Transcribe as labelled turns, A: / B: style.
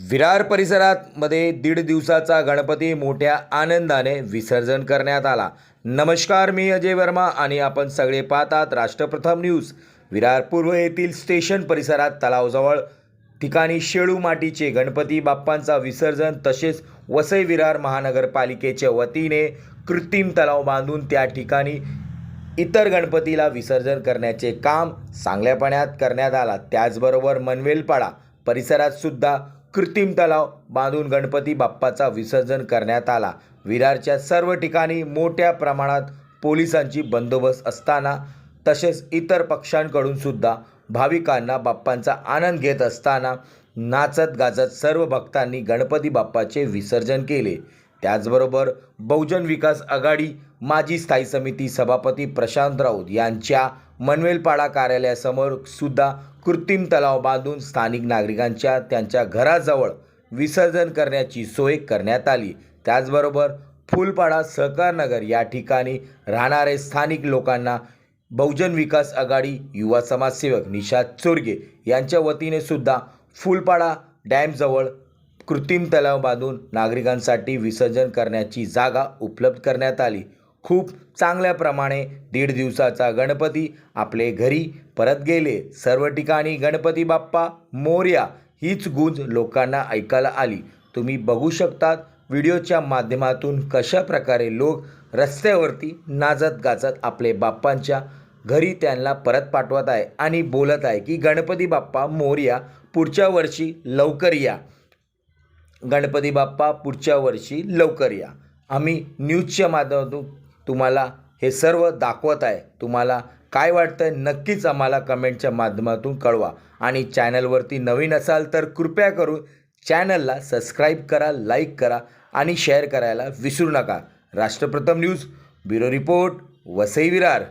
A: विरार परिसरात मध्ये दीड दिवसाचा गणपती मोठ्या आनंदाने विसर्जन करण्यात आला. नमस्कार मी अजय वर्मा आणि आपण सगळे पाहतात राष्ट्रप्रथम न्यूज. विरार पूर्व येथील स्टेशन परिसरात तलावजवळ ठिकाणी शेळू माटीचे गणपती बाप्पांचा विसर्जन तसेच वसई विरार महानगरपालिकेच्या वतीने कृत्रिम तलाव बांधून त्या ठिकाणी इतर गणपतीला विसर्जन करण्याचे काम चांगल्यापण्यात करण्यात आला. त्याचबरोबर मनवेलपाडा परिसरात सुद्धा कृत्रिम तलाव बांधून गणपती बाप्पाचा विसर्जन करण्यात आला. विरारच्या सर्व ठिकाणी मोठ्या प्रमाणात पोलिसांची बंदोबस्त असताना तसेच इतर पक्षांकडून सुद्धा भाविकांना बाप्पांचा आनंद घेत असताना नाचत गाजत सर्व भक्तांनी गणपती बाप्पाचे विसर्जन केले. त्याचबरोबर बहुजन विकास आघाडी माजी स्थायी समिती सभापती प्रशांत राऊत यांच्या मनवेलपाडा कार्यालयासमोर सुद्धा कृत्रिम तलाव बांधून स्थानिक नागरिकांच्या त्यांच्या घराजवळ विसर्जन करण्याची सोय करण्यात आली. त्याचबरोबर फुलपाडा सहकारनगर या ठिकाणी राहणारे स्थानिक लोकांना बहुजन विकास आघाडी युवा समाजसेवक निषाद चोरगे यांच्या वतीने सुद्धा फुलपाडा डॅमजवळ कृत्रिम तलाव बांधून नागरिकांसाठी विसर्जन करण्याची जागा उपलब्ध करण्यात आली. खूप चांगल्याप्रमाणे दीड दिवसाचा गणपती आपले घरी परत गेले. सर्व ठिकाणी गणपती बाप्पा मोर्या हीच गुंज लोकांना ऐकायला आली. तुम्ही बघू शकतात व्हिडिओच्या माध्यमातून कशा प्रकारे लोक रस्त्यावरती नाचत गाचत आपले बाप्पांच्या घरी त्यांना परत पाठवत आहे आणि बोलत आहे की गणपती बाप्पा मोर्या पुढच्या वर्षी लवकर या. गणपती बाप्पा पुढच्या वर्षी लवकर या. आम्ही न्यूजच्या माध्यमातून तुम्हाला हे सर्व दाखवत आहे. तुम्हाला काय वाटतं नक्कीच आम्हाला कमेंटच्या माध्यमातून कळवा. आणि चॅनलवरती नवीन असाल तर कृपया करून चॅनलला सबस्क्राईब करा लाईक करा आणि शेअर करायला विसरू नका. Rashtrapratham news bureau report Vasai Virar.